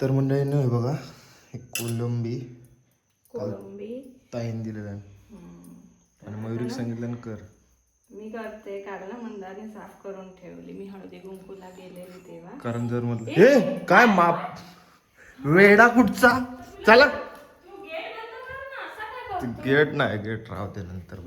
तर मंडळी नाही बघा हे कोलंबी कोळंबी ताईन दिलेलं आहे. आणि मयुरीक सांगितलं कर. मी करते कारण मंदारने साफ करून ठेवली. मी हळदी कुंकूला गेलेली तेव्हा. कारण जर म्हटलं हे काय माप? वेडा कुठचा? चला. गेट नाही गेट राहते नंतर.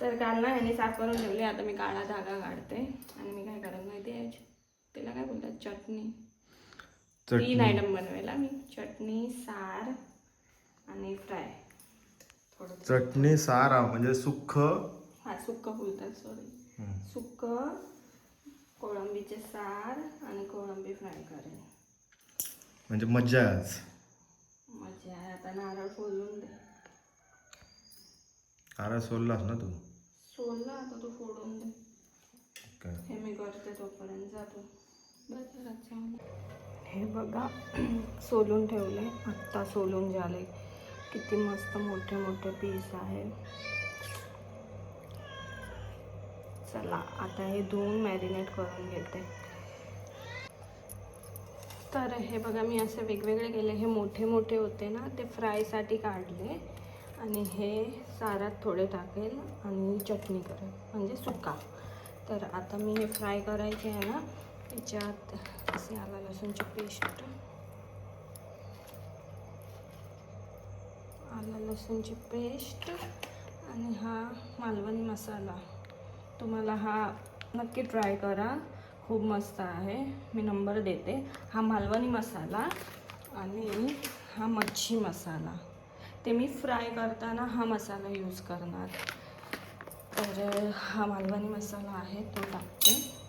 तर काल ना ह्याने साफ करून ठेवली. आता मी काळा धागा काढते. आणि मी काय करत माहिती आहे तिला काय बोलतात? चटणी. तीन आयटम बनवायला मी. चटणी सार आणि फ्राय. थोडं चटणी सारा म्हणजे सुख. हा सुक्क बोलतात सॉरी सुक्क कोळंबीचे सार आणि कोळंबी फ्राय करेन म्हणजे मजा आहे आज. मजा आहे आता नारळ फोडून दे. आरा सोडलास ना तू? सोडला आता तू फोडून दे. हे मी करते तोपर्यंत जातो बाजारात हे बघा सोलून ठेवले आत्ता सोलून झाले किती मस्त मोठे मोठे पीस आहे. चला आता हे धुवून मॅरिनेट करून घेते. तर हे बघा मी असे वेगवेगळे केले. हे मोठे मोठे होते ना ते फ्रायसाठी काढले. आणि हे सारात थोडे टाकेल आणि चटणी करेल. म्हणजे सुका. तर आता मी हे फ्राय करायचे आहे ना त्याच्यात असे आला लसूणची पेस्ट आला लसूणची पेस्ट आणि हा मालवणी मसाला तुम्हाला हा नक्की ट्राय करा खूप मस्त आहे मी नंबर देते हा मालवणी मसाला आणि हा मच्छी मसाला ते मी फ्राय करताना हा मसाला यूज करणार तर हा मालवणी मसाला आहे तो टाकते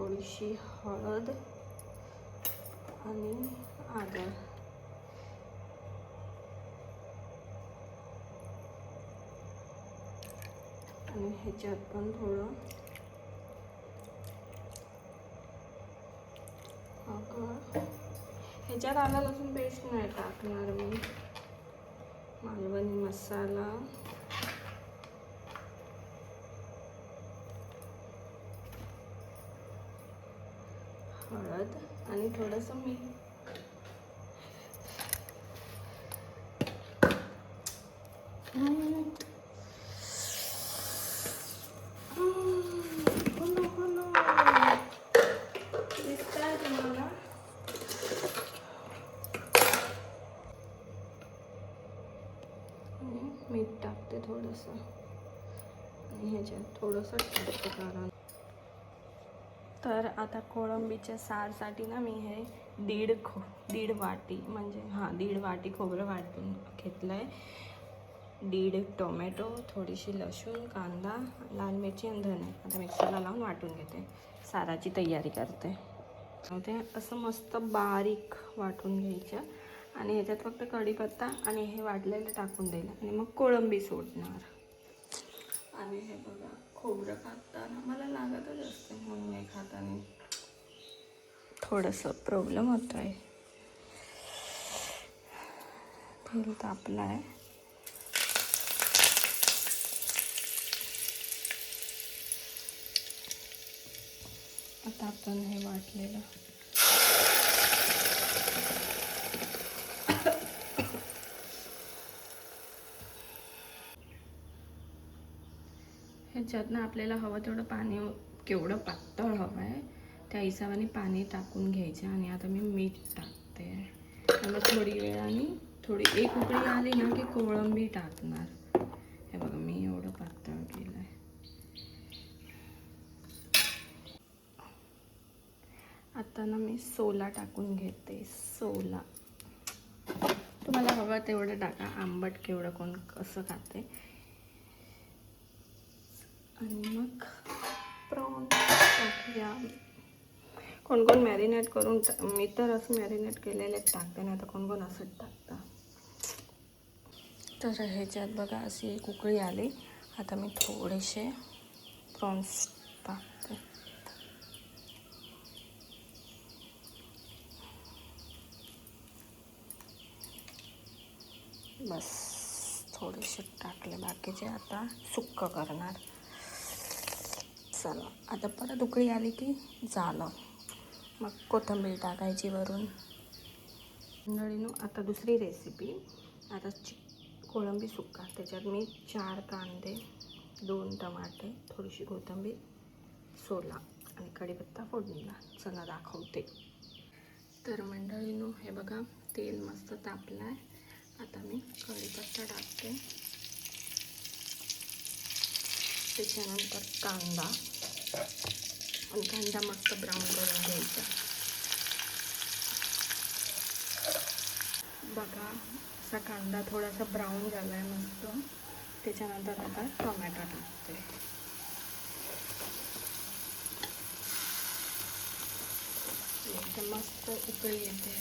थोडीशी हळद आणि आदळ आणि ह्याच्यात पण थोडं ह्याच्यात आला लसूण पेस्ट नाही टाकणार मी. मालवणी मसाला. हळद आणि थोडंसं मीठ हम्म. हम्म. बोलो, बोलो. दिसतंय तुम्हाला आणि मीठ टाकते थोडंसं आणि ह्याच्यात थोडंसं टाकते कारण तर आता कोळंबीच्या सारसाठी ना मी हे दीड खो दीड वाटी म्हणजे हां दीड वाटी खोबरं वाटून घेतलं आहे दीड टोमॅटो थोडीशी लसूण कांदा लाल मिरची आणि धने आता मिक्सरला लावून वाटून घेते. साराची तयारी करते. ते असं मस्त बारीक वाटून घ्यायचं आणि ह्याच्यात फक्त कढीपत्ता आणि हे वाटलेलं टाकून द्यायला आणि मग कोळंबी सोडणार. आणि हे बघा. खोबरं खाताना मला लागतच असते म्हणून नाही खाताना थोडंसं प्रॉब्लेम होतो आहे तेल तापला आहे आता आपण हे वाटलेलं ह्याच्यात ना आपल्याला हवं तेवढं पाणी केवढं पातळ हवं आहे त्या हिशोबाने पाणी टाकून घ्यायचं आणि आता मी मीठ टाकते. आणि थोडी वेळाने थोडी एक उकळी आली ना की कोळंबी टाकणार. हे बघा मी एवढं पातळ केलं आहे आता ना मी सोला टाकून घेते सोला. तुम्हाला हवं तेवढं टाका आंबट केवढं कोण कसं खाते. आणि मग प्रॉन. टाकूया कोण कोण मॅरिनेट करून टा- मी तर असं मॅरिनेट केलेले टाकते नाही तर कोण कोण असंच टाकतं. तर ह्याच्यात बघा अशी एक उकळी आली. आता मी थोडेसे प्रॉन्स टाकते. बस थोडेसे टाकले. बाकीचे आता सुक्क करणार. चला. आता परत उकळी आली की झालं. मग कोथिंबीर टाकायची वरून. मंडळीनो आता दुसरी रेसिपी आता चि कोळंबी सुक्का. त्याच्यात मी चार कांदे दोन टमाटे थोडीशी कोथिंबीर सोला आणि कढीपत्ता फोडणीला. चला दाखवते. तर मंडळीनो हे बघा तेल मस्त तापलं आहे आता मी कढीपत्ता टाकते. त्याच्यानंतर कांदा. आणि कांदा मस्त ब्राऊन करून घ्यायचा. बघा असा कांदा थोडासा ब्राऊन झाला आहे मस्त. त्याच्यानंतर आता टोमॅटो टाकते. एकदम मस्त उकळी येते.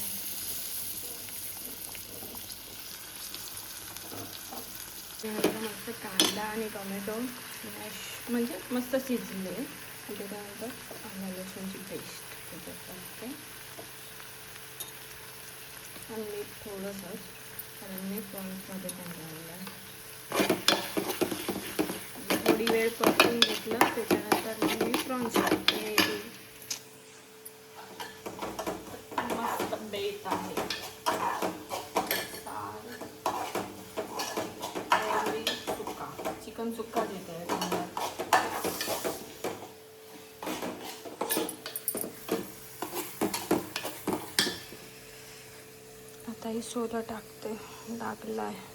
मस्त कांदा आणि टोमॅटो म्हणजे मस्त शिजले आणि त्याच्यानंतर आलं लसूणची पेस्ट त्याच्यात टाकते आणि मीठ थोडंसंच कारण मी प्रॉन्समध्ये पण घाललं आहे थोडी वेळ परतून घेतलं त्याच्यानंतर मग मी प्रॉन्स टाकते मस्त बेत आहे सार कोळंबी सुक्का चिकन सुक्का देते आता ही सोडा टाकते. आहे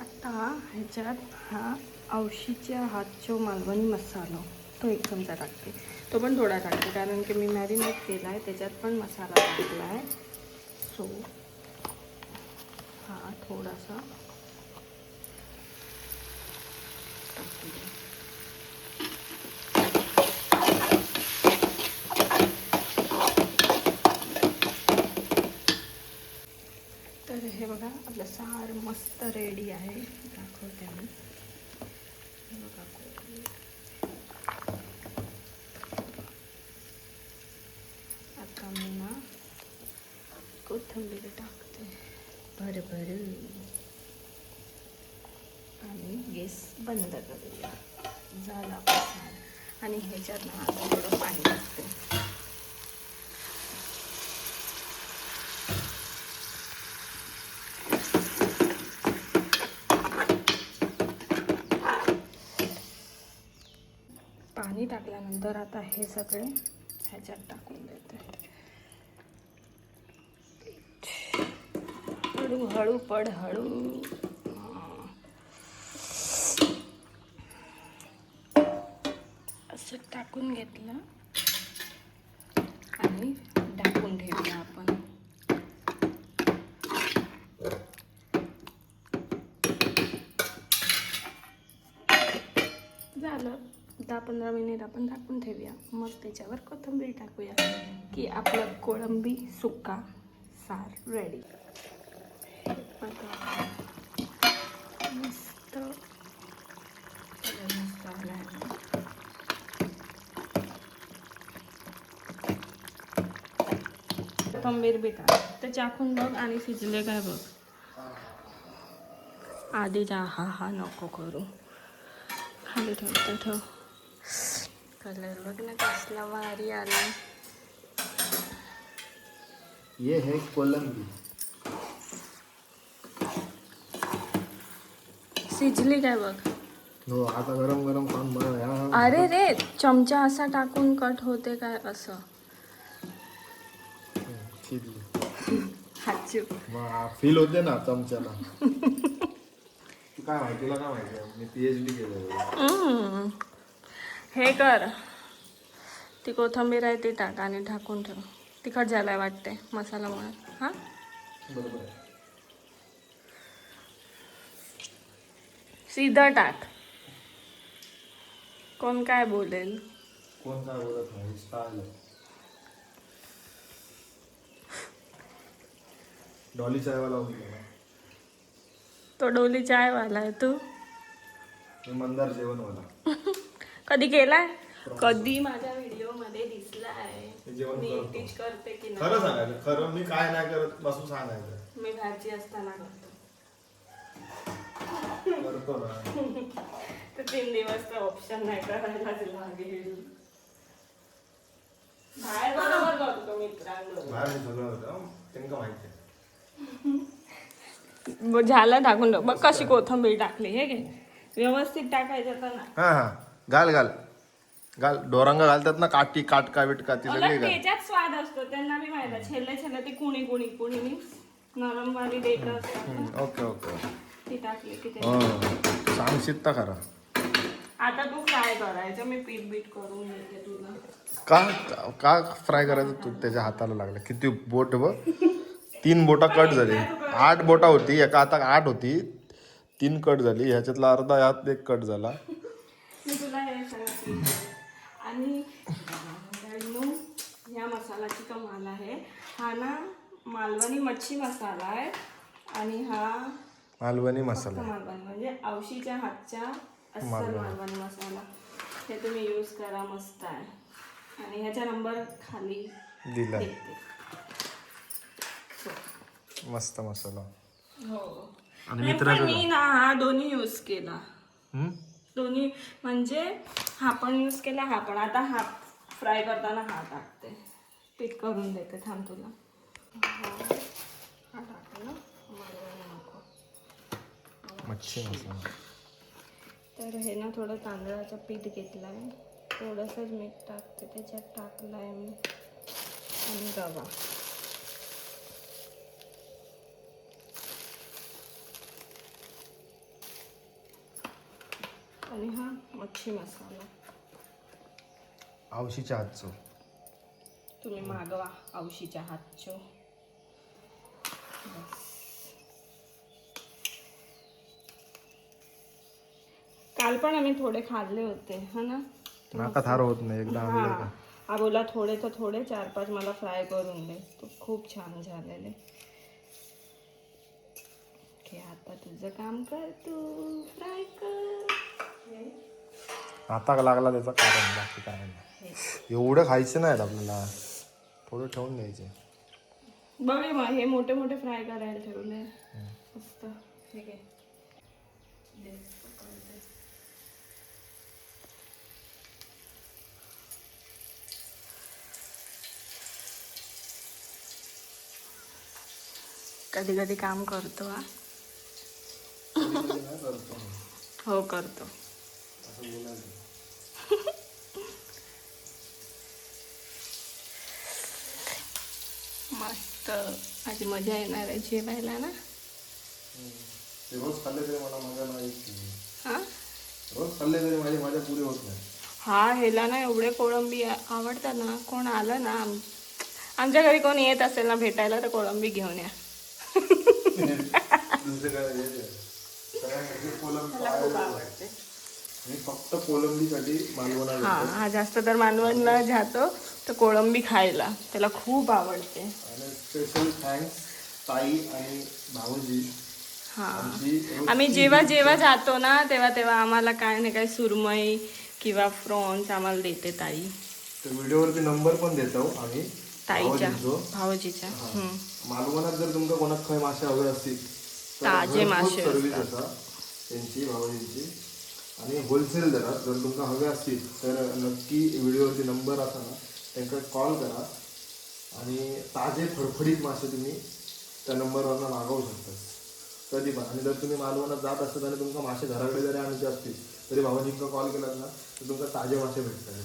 आता ह्याच्यात हा औशीच्या हातचो मालवणी मसाला तो एक चमचा टाकते. तो पण थोडा टाकते कारण की मी मॅरिनेट केला आहे त्याच्यात पण मसाला टाकला आहे सो हा थोडासा टाकते तर हे बघा आपलं सार मस्त रेडी आहे. दाखवते मी. बघा. आता मी ना कोथिंबीर टाकते. भरभर आणि गॅस बंद करूया. झाला आणि ह्याच्यात ना आता थोडं पाणी टाकते. पाणी टाकल्यानंतर आता हे सगळे ह्याच्यात टाकून देते. हळू हळू पड हळू. असं टाकून घेतलं आणि टाकून ठेवूया आपण झालं दहा पंधरा मिनिट आपण टाकून ठेवूया. मग त्याच्यावर कोथिंबीर टाकूया. की आपलं कोळंबी सुका सार रेडी आता मस्त. मस्त आला आहे. टाक ते चाकून बघ आणि शिजले काय बघ. आधी जा हा हा नको करू. खाली ठेवते ठेव. कलर बघ ना कसला भारी आला ये है कोलंबी शिजली काय बघ? हो आता गरम गरम खाऊन बघा. या अरे रे चमचा असा टाकून कट होते काय असं? शिजली. हाचू मग फील होते ना चमच्याला. तू काय माहिती तुला काय माहिती मी पी एच डी केलं हे कर. ती कोथिंबीर आहे ती टाक आणि ढाकून ठेव. तिखट झालाय वाटते मसालामुळे हां? बरोबर. आहे सीधा टाक. कोण काय बोलेल? कोण काय बोलत नाही स्टाईल डॉली चायवाला तो डोली चायवाला आहे तू? मंदार जेवणवाला कधी केलाय? कधी माझ्या व्हिडिओमध्ये दिसलाय जेवण मी करतो. की खरं नाही सांगायचं खरं मी काय नाही करत बसून सांगायचं. मी भाजी असताना करतो. करतो ना. तर तीन दिवस ऑप्शन नाही करायलाच लागेल. बाहेर बरोबर करतो मित्रांनो. बाहेर मी सगळं होतं त्यांना माहिती आहे? झालं टाकून बघ कशी कोथंबीर टाकली हे घे. व्यवस्थित टाकायचं तर ना हा हा. घाल घाल. घाल. डोरंगा घालतात ना काठी काटका बिटका ती सगळी घाल. त्याच्यात स्वाद असतो. त्यांना बी माहीत छेल्ले छेल्ले ते कुणी कुणी कुणी मी नरम वाली देत. हम्म, ओके ओके. ती टाकली की ते हो. तर खरं. आता तू फ्राय करायचं मी पीठ बीट करून तुला. का का फ्राय करायचं? तू त्याच्या हाताला लागलं. किती बोट बघ. तीन बोटा कट झाली. आठ बोटा होती. एका आता आठ होती. तीन कट झाली. ह्याच्यातला अर्धा यात एक कट झाला. मी आणि मित्रांनो, या मसाल्याची कमाल आहे? हा ना मालवणी मच्छी मसाला आहे. आणि हा मालवणी मसाला मालवणी म्हणजे औशीच्या हातच्या अस्सल मालवणी. मसाला. हे तुम्ही यूज करा मस्त आहे. आणि ह्याचा नंबर खाली दिला. मस्त मसाला. हो. आणि मी ना हा दोन्ही यूज केला? दोन्ही म्हणजे हा पण यूज केला हा पण. आता हा फ्राय करताना हा टाकते. पीठ करून देते थांब तुला. हा मच्छी तर हे ना थोडं तांदळाचं पीठ घेतलं आहे थोडंसंच मीठ टाकते त्याच्यात टाकलं आहे मी. आणि रवा. आणि हा मच्छी मसाला. आवशीच्या हातचो. तुम्ही मागवा औशीच्या हातचो. काल पण आम्ही थोडे खाल्ले होते हा ना? नाका थार होत नाही एकदा हा. हा बोला थोडे तर थोडे चार पाच मला फ्राय करून दे. तो खूप छान झालेले. घे आता तुझं काम कर तू फ्राय कर. आता लागला त्याचा कारण? बाकी काय नाही. एवढं खायचं नाही आपल्याला. थोडं ठेवून द्यायचे बघ मग हे मोठे मोठे फ्राय करायला ठेवले. मस्त. ठीक आहे. कधी कधी काम करतो हा. हो करतो. मस्त. माझी मजा येणार आहे जेवायला ना? रोज खाल्ले तरी मला मजा नाही. हा? रोज खाल्ले तरी माझी मजा पुरी होत नाही. हा हेला ना एवढे कोळंबी आवडतात ना कोण आलं ना आम- आमच्या घरी कोण येत असेल ना भेटायला तर कोळंबी घेऊन या. कोलंबी मी फक्त कोलंबीसाठी मालवणा हा हा जास्त तर मालवणला जातो तर कोळंबी खायला. त्याला खूप आवडते. आणि स्पेशल थँक्स ताई आणि भाऊजी. हा. आमची रोज आम्ही जेव्हा जेव्हा जातो ना तेव्हा तेव्हा आम्हाला काय नाही काय सुरमई किंवा फ्रॉन्स आम्हाला देते ताई. तर व्हिडिओवरती नंबर पण देतो आम्ही. ताईच्या हम्म. मालवणात जर तुमका कोणाक खंय मासे हवे असतील ताजे मासे असा त्यांची भाऊजींची आणि होलसेल दरात जर तुमका हवे असतील तर नक्की व्हिडिओवरती नंबर असा ना त्यांना कॉल करा. आणि ताजे फडफडीत मासे तुम्ही त्या नंबरवरनं मागवू शकता. कधी पण. आणि जर तुम्ही मालवणात जात असतात आणि तुमका मासे घराकडे जरी आणायचे असतील तरी भाऊजींका कॉल केलात ना तर तुमका ताजे मासे भेटतात.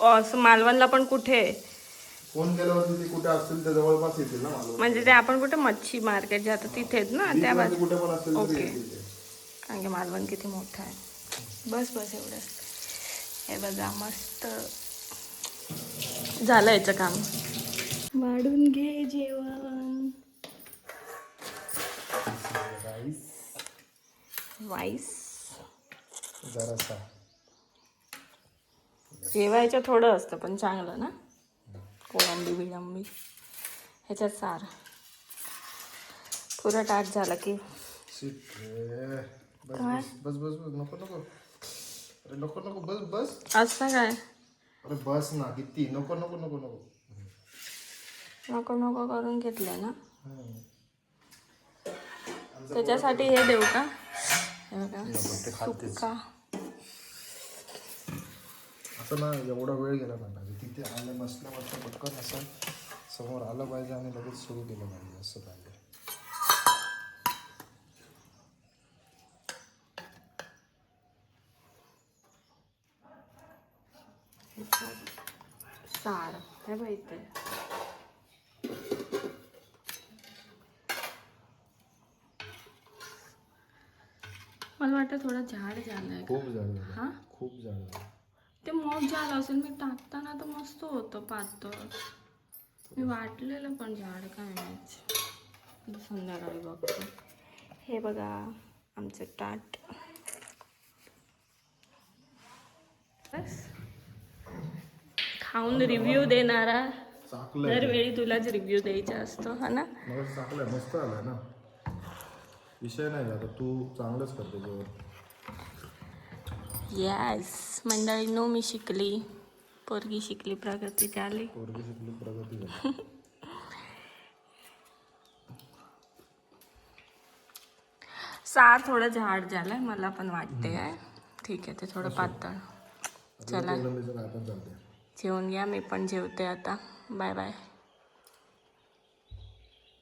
असं मालवणला पण कुठे? फोन केल्यावरती ते कुठे असतील त्या जवळपास येतील ना मालवण म्हणजे ते आपण कुठे मच्छी मार्केट जातो तिथेच ना त्या बाजू कुठे पण असतील तरी ओके. येतील ते. कारण की मालवण किती मोठं आहे. बस बस एवढंच हे बघा मस्त झालं याचं काम. वाढून घे जेवण. वाईस. जरासा. जेवायचं थोडं असतं पण चांगलं ना? कोळंबी बिळंबी ह्याच्यात सार. पुरा टाट झाला की. शिट बस बस बस बस बस. नको नको. अरे नको नको. बस बस. असं काय? अरे बस ना किती? नको नको नको नको. नको नको करून घेतलं ना. हम्म. त्याच्यासाठी हे देऊ का? बघा ते खातेच सुक्का असं ना एवढा वेळ गेला नाही पाहिजे तिथे आलं नसल्या वाटतं पटकन असं समोर आलं पाहिजे आणि लगेच सुरू केलं पाहिजे असं पाहिजे. हे इथे. मला वाटतं थोडं झाड झालंय खूप झालं हा? खूप जाड झालं ते मग झालं असेल मी टाकताना तर मस्त होतं पातळ. मी वाटलेलं पण झाड काय आता संध्याकाळी बघतो. हे बघा आमचं ताट. बस. खाऊन रिव्ह्यू देणारा. दरवेळी तुलाच रिव्ह्यू द्यायचा असतो हा ना? मस्त आलं ना? विषय नाही आता तू चांगलंच करते जेवण. येस मंडळीनो मी शिकली. पोरगी शिकली प्रगती झाली. पोरगी शिकली प्रगती झाली. सार थोडं झाड झालंय मला पण वाटते आहे ठीक आहे ते थोडं पातळ. चला. जेवून घ्या मी पण जेवते आता. Bye bye.